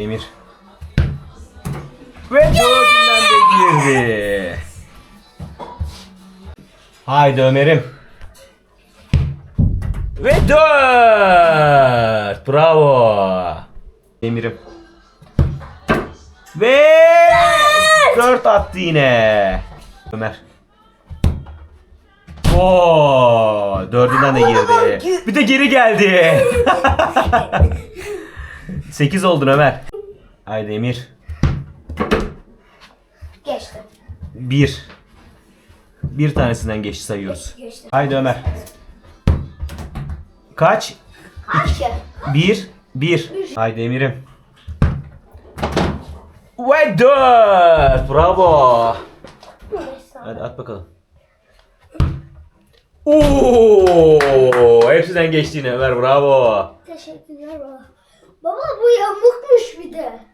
Emir. Ve dördünden de girdi. Haydi Ömer'im. Ve dört. Bravo. Emir'im. Ve dört attı yine. Ömer. Oo, dördünden de girdi. Bir de geri geldi. Sekiz oldun Ömer. Haydi Emir. Geçtim. Bir. Bir tanesinden geçti sayıyoruz. Geçtim. Haydi Ömer. Kaç? Hangi? Bir. Bir. Haydi Emir'im. Ve dört. Bravo. Hadi at bakalım. Oo, hepsinden geçti yine Ömer bravo. Teşekkürler baba. Baba bu yamukmuş bir de.